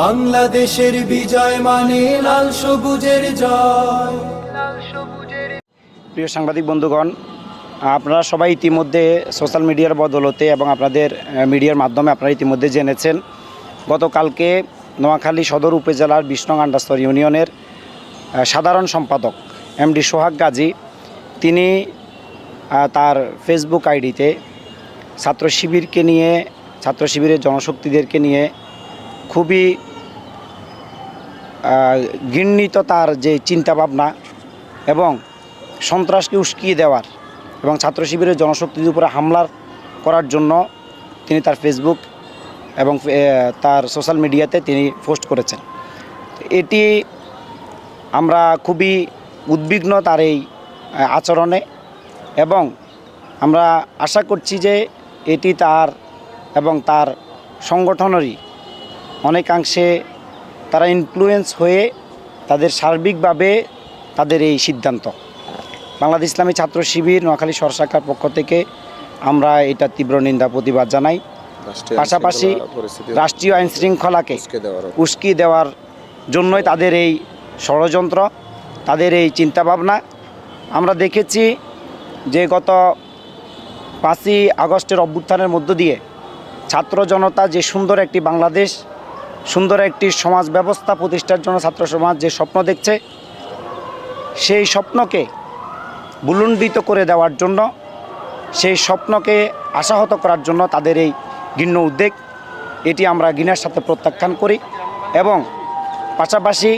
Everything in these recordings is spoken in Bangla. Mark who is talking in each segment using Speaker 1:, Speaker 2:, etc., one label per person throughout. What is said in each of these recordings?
Speaker 1: বাংলাদেশের বিজয় মানে লাল সবুজের জয়।
Speaker 2: প্রিয় সাংবাদিক বন্ধুগণ আপনারা সবাই ইতিমধ্যে সোশ্যাল মিডিয়ার বদলতে এবং আপনাদের মিডিয়ার মাধ্যমে আপনারা ইতিমধ্যে জেনেছেন গতকালকে নোয়াখালী সদর উপজেলার বিষ্ণু আন্ডাস্তর ইউনিয়নের সাধারণ সম্পাদক এমডি সোহাগ গাজী তিনি তার ফেসবুক আইডিতে ছাত্র শিবিরকে নিয়ে ছাত্র শিবিরের জনশক্তিদেরকে নিয়ে খুবই ঘৃণিত তার যে চিন্তাভাবনা এবং সন্ত্রাসকে উস্কিয়ে দেওয়ার এবং ছাত্র শিবিরের জনশক্তির উপরে হামলার করার জন্য তিনি তার ফেসবুক এবং তার সোশ্যাল মিডিয়াতে তিনি পোস্ট করেছেন। এটি আমরা খুবই উদ্বিগ্ন তার এই আচরণে এবং আমরা আশা করছি যে এটি তার এবং তার সংগঠনেরই অনেকাংশে তারা ইনফ্লুয়েন্স হয়ে তাদের সার্বিকভাবে তাদের এই সিদ্ধান্ত। বাংলাদেশ ইসলামী ছাত্র শিবির নোয়াখালী সরশাখার পক্ষ থেকে আমরা এটা তীব্র নিন্দা প্রতিবাদ জানাই। পাশাপাশি রাষ্ট্রীয় আইন শৃঙ্খলাকে
Speaker 3: উস্কি দেওয়ার
Speaker 2: জন্যই তাদের এই ষড়যন্ত্র তাদের এই চিন্তাভাবনা। আমরা দেখেছি যে গত পাঁচই আগস্টের অভ্যুত্থানের মধ্য দিয়ে ছাত্র জনতা যে সুন্দর একটি বাংলাদেশ সুন্দর একটি সমাজ ব্যবস্থা প্রতিষ্ঠার জন্য ছাত্র সমাজ যে স্বপ্ন দেখছে, সেই স্বপ্নকে বুলুণ্ডিত করে দেওয়ার জন্য, সেই স্বপ্নকে আশাহত করার জন্য তাদের এই ঘৃণ্য উদ্বেগ, এটি আমরা ঘৃণার সাথে প্রত্যাখ্যান করি এবং পাশাপাশি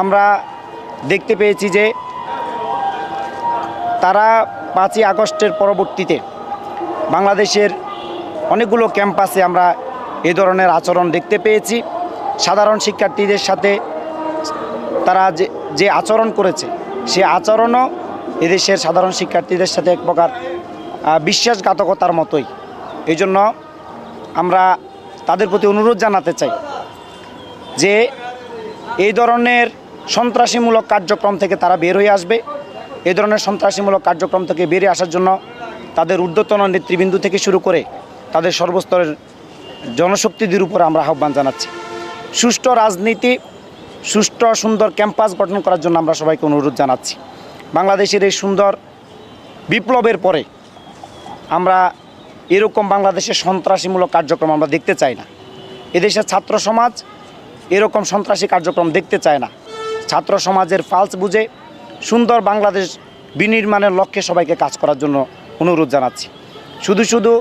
Speaker 2: আমরা দেখতে পেয়েছি যে তারা পাঁচই আগস্টের পরবর্তীতে বাংলাদেশের অনেকগুলো ক্যাম্পাসে আমরা এ ধরনের আচরণ দেখতে পেয়েছি। সাধারণ শিক্ষার্থীদের সাথে তারা যে যে আচরণ করেছে, সে আচরণও এদেশের সাধারণ শিক্ষার্থীদের সাথে এক প্রকার বিশ্বাসঘাতকতার মতোই। এই জন্য আমরা তাদের প্রতি অনুরোধ জানাতে চাই যে এই ধরনের সন্ত্রাসীমূলক কার্যক্রম থেকে তারা বের হয়ে আসবে। এই ধরনের সন্ত্রাসীমূলক কার্যক্রম থেকে বেরিয়ে আসার জন্য তাদের ঊর্ধ্বতন নেতৃবৃন্দ থেকে শুরু করে তাদের সর্বস্তরের জনশক্তিদের উপর আমরা আহ্বান জানাচ্ছি। সুষ্ঠু রাজনীতি, সুষ্ঠু সুন্দর ক্যাম্পাস গঠন করার জন্য আমরা সবাইকে অনুরোধ জানাচ্ছি। বাংলাদেশের এই সুন্দর বিপ্লবের পরে আমরা এরকম বাংলাদেশের সন্ত্রাসীমূলক কার্যক্রম আমরা দেখতে চাই না। এদেশের ছাত্র সমাজ এরকম সন্ত্রাসী কার্যক্রম দেখতে চায় না। ছাত্র সমাজের ফালস বুঝে সুন্দর বাংলাদেশ বিনির্মাণের লক্ষ্যে সবাইকে কাজ করার জন্য অনুরোধ জানাচ্ছি। শুধু শুধু,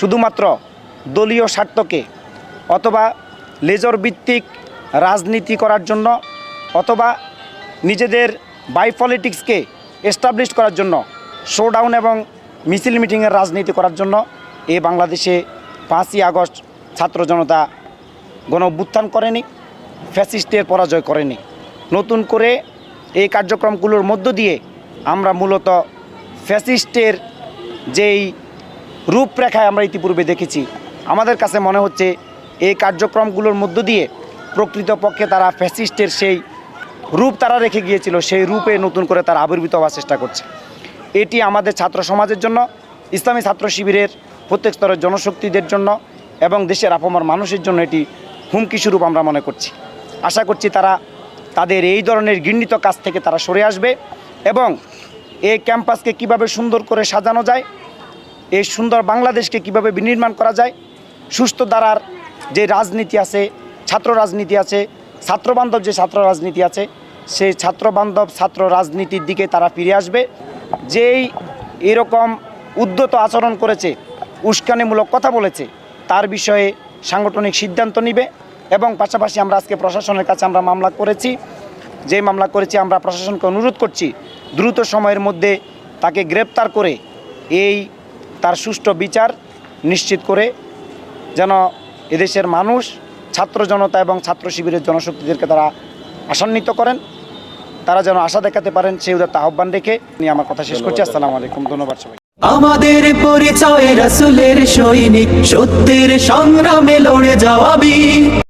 Speaker 2: শুধুমাত্র দলীয় স্বার্থকে অথবা লেজর ভিত্তিক রাজনীতি করার জন্য অথবা নিজেদের বাই পলিটিক্সকে এস্টাবলিশ করার জন্য শোডাউন এবং মিছিল মিটিংয়ের রাজনীতি করার জন্য এই বাংলাদেশে পাঁচই আগস্ট ছাত্র জনতা গণ অভ্যুত্থান করেনি, ফ্যাসিস্টের পরাজয় করেনি। নতুন করে এই কার্যক্রমগুলোর মধ্য দিয়ে আমরা মূলত ফ্যাসিস্টের যেই রূপরেখায় আমরা ইতিপূর্বে দেখেছি আমাদের কাছে মনে হচ্ছে এই কার্যক্রমগুলোর মধ্য দিয়ে প্রকৃতপক্ষে তারা ফ্যাসিস্টের সেই রূপ তারা রেখে গিয়েছিল, সেই রূপে নতুন করে তারা আবির্ভূত হওয়ার চেষ্টা করছে। এটি আমাদের ছাত্র সমাজের জন্য, ইসলামী ছাত্র শিবিরের প্রত্যেক স্তরের জনশক্তিদের জন্য এবং দেশের আপামর মানুষের জন্য এটি হুমকি স্বরূপ আমরা মনে করছি। আশা করছি তারা তাদের এই ধরনের ঘৃণিত কাজ থেকে তারা সরে আসবে এবং এই ক্যাম্পাসকে কীভাবে সুন্দর করে সাজানো যায়, এই সুন্দর বাংলাদেশকে কীভাবে বিনির্মাণ করা যায় সুস্থ দ্বারার যে রাজনীতি আছে, ছাত্র রাজনীতি আছে ছাত্রবান্ধব যে ছাত্র রাজনীতি আছে, সেই ছাত্রবান্ধব ছাত্র রাজনীতির দিকে তারা ফিরে আসবে। যেই এরকম উদ্যত আচরণ করেছে, উস্কানিমূলক কথা বলেছে, তার বিষয়ে সাংগঠনিক সিদ্ধান্ত নিবে এবং পাশাপাশি আমরা আজকে প্রশাসনের কাছে আমরা মামলা করেছি। যে মামলা করেছি, আমরা প্রশাসনকে অনুরোধ করছি, দ্রুত সময়ের মধ্যে তাকে গ্রেপ্তার করে এই তার সুষ্ঠু বিচার নিশ্চিত করে যেন এদেশের মানুষ ছাত্র জনতা এবং ছাত্র শিবিরের জনশক্তিদেরকে তারা আসান্বিত করেন তারা যেন আশা দেখাতে পারেন সেই উদার আহ্বান রেখে নিয়ে আমার কথা শেষ করছি। আসসালামু আলাইকুম ধন্যবাদ সবাই
Speaker 1: আমাদের পরিচয় রাসুলের সৈনিক সত্যের সংগ্রামে লড়ে যাওয়া বীর